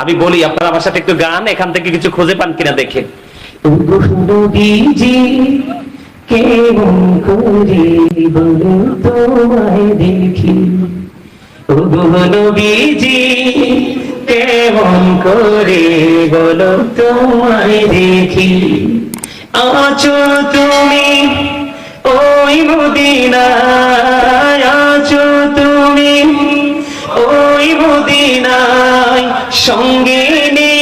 আমি বলি, আপনারা আমার সাথে একটু গান, এখান থেকে কিছু খুঁজে পান কিনা দেখে। দেখি। কেমন করে বলো তোমায় দেখি। আছো তুমি ওই মদিনায় সঙ্গে নিয়ে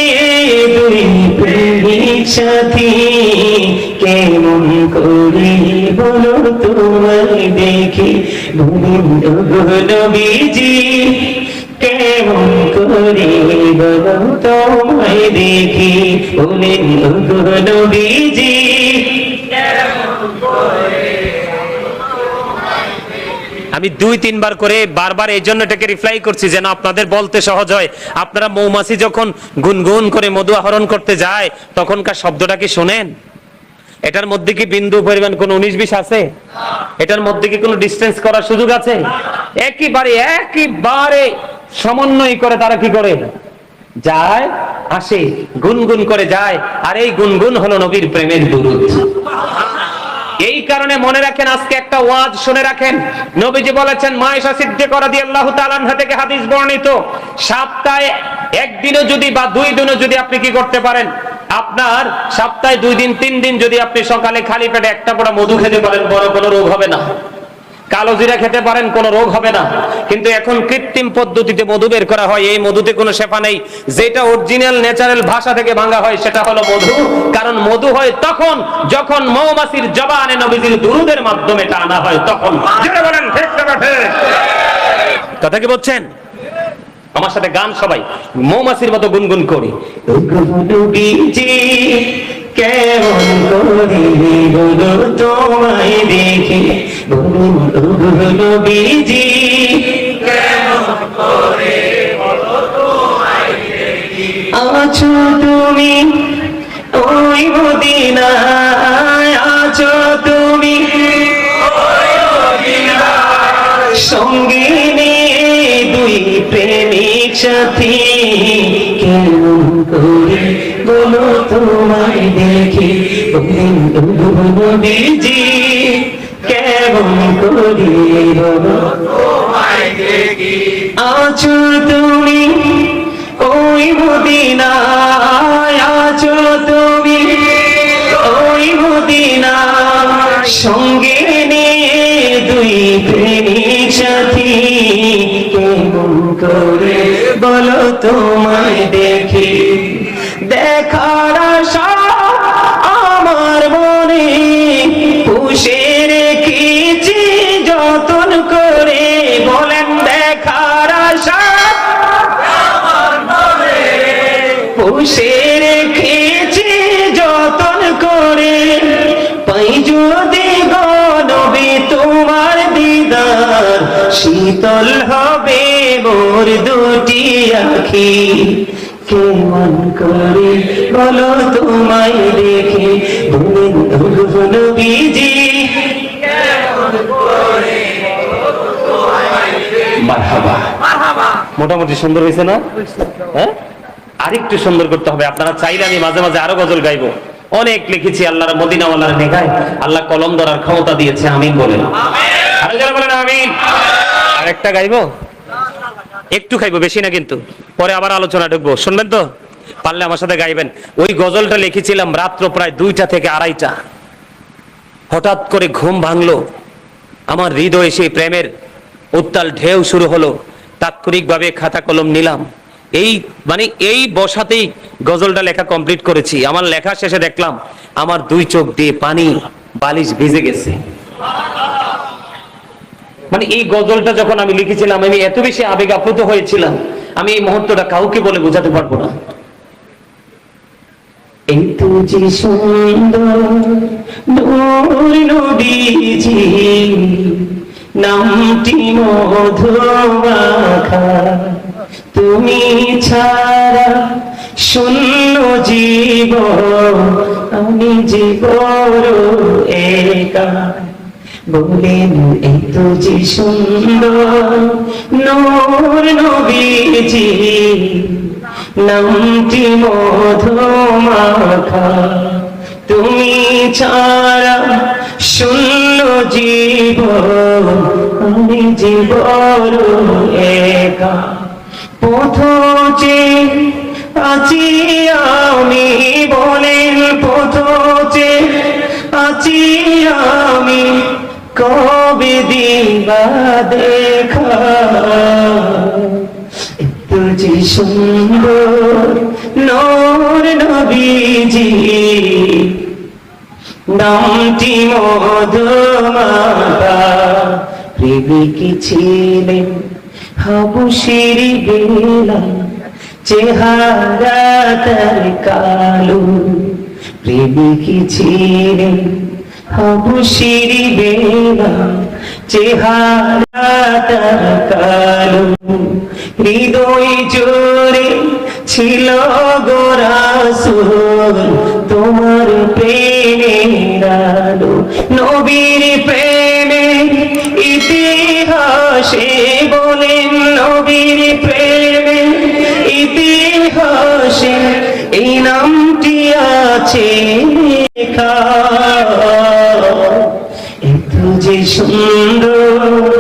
কেমন করে বলো তোমায় দেখি? নবীজি কেমন করে বলো তোমায় দেখি? বলেন নবীজি আমি দুই, তিনবার করে বারবার এই জন্য এটাকে রিপ্লাই করছি যেন আপনাদের বলতে সহজ হয়। আপনারা মৌমাছি যখন গুনগুন করে মধু আহরণ করতে যায়, তখনকার শব্দটা কি শোনেন? এটার মধ্যে কি বিন্দু পরিমাণ কোন উনিশ, বিশ আছে? এটার মধ্যে কি কোনো ডিস্টেন্স করার সুযোগ আছে? একেবারে একেবারে সমন্বয় করে তারা কি করে? যায়, আসে, গুনগুন করে যায়। আর এই গুনগুন হলো নবীর প্রেমের দুরুদ। এই কারণে মনে রাখেন, আজকে একটা ওয়াজ শুনে রাখেন। নবীজি বলেছেন, মায়েশা সিদ্দিক রাদিয়াল্লাহু তাআলা থেকে হাদিস বর্ণিত। সপ্তাহে একদিনও যদি বা দুই দিনও যদি আপনি কি করতে পারেন? আপনার সপ্তাহে দুই দিন, তিন দিন যদি আপনি সকালে খালি পেটে একটা পোড়া মধু খেতে পারেন, বড় কোনো রোগ হবে না। কালো জিরা খেতে পারেন, কোনো রোগ হবে না। কিন্তু এখন কৃত্রিম পদ্ধতিতে মধু বের করা হয়, এই মধুতে কোনো শেফা নেই। যেটা অরিজিনাল ন্যাচারাল ভাষা থেকে ভাঙা হয়, সেটা হলো মধু। কারণ মধু হয় তখন যখন মৌমাছির জবানে নবীজির দুরুদের মাধ্যমে এটা আনা হয়, তখন। বলেন? কথা কি বলছেন? আমার সাথে গান সবাই, মৌমাছির মতো গুনগুন করি। কেমন করে তোমায় দেখি। বলুন ওগো নবীজি আছো তুমি ওই মদিনায় আছো তুমি নিয়ে দুই প্রেমিক সাথী। কেমন করে বলো তোমায় দেখি? বলেন ওগো নবীজি কেমন করে বলো আছো তুমি ওই মদিনায় আছো তুমি ওই মদিনা সঙ্গে নিয়ে দুই প্রেমিক সাথী, কেমন করে বলো তোমায় দেখি? রেখেছি যতন করে। পাই যদি গনবে তোমার দিদার শীতল হবে মোর দুটি আখি। কেমন করে বলো তোমায় দেখে মারহাবা। মোটামুটি সুন্দর হয়েছে না? হ্যাঁ? আরেকটু সুন্দর করতে হবে। আপনারা চাইলে আমি মাঝে মাঝে আরও গজল গাইবো। অনেক লিখেছি আল্লাহর মদিনাওয়ালার নেগায় আল্লাহ কলম ধরার ক্ষমতা দিয়েছে, আমিন বলেন। আরও যারা বলেন, আমিন। আরেকটা গাইবো? একটু খাইবো, বেশি না কিন্তু। পরে আবার আলোচনা ঢুকবো। শুনবেন তো? পারলে আমার সাথে গাইবেন। ওই গজলটা লিখেছিলাম রাত্র প্রায় দুইটা থেকে আড়াইটা। হঠাৎ করে ঘুম ভাঙলো। আমার হৃদয়ে সেই প্রেমের উত্তাল ঢেউ শুরু হলো। তাৎক্ষণিকভাবে খাতা কলম নিলাম। এই মানে এই বসাতেই গজলটা লেখা কমপ্লিট করেছি। আমার লেখা শেষে দেখলাম, আমার দুই চোখ দিয়ে পানি, বালিশ ভিজে গেছে। মানে এই গজলটা যখন আমি লিখেছিলাম, আমি এত বেশি আবেগ আপ্লুত হয়েছিলাম, আমি এই মুহূর্তটা কাউকে বলে বোঝাতে পারব না। এই তো যে সুন্দর নামটি মধুমাখা তুমি ছাড়া শূন্য জীব, আমি বড় একা। বলেন এই তো যে সুন্দর নূর নবীজি, নামটি মধুমাখা। তুমি ছাড়া শূন্য জীব, আমি জীবন একা। পথচে আছি আমি বলেন পথচে আছি আমি কবে দিবা দেখা? তুজি সুন্দর নর নবীজি, নামটি মধুমাতা, প্রেমিকি ছিলেন হাবুশির বেলা, চেহারা তার কালো। প্রেমিকি ছিলেন হাবুশির বেলা, চেহারা তার কালো। হৃদয় জোরে ছিল গোরাসুল তোমার প্রেমের আলো। নবীর প্রেমে ইতিহাসে নবীর প্রেমে ইতিহাসে এই নামটি আছে লেখা। এত সুন্দর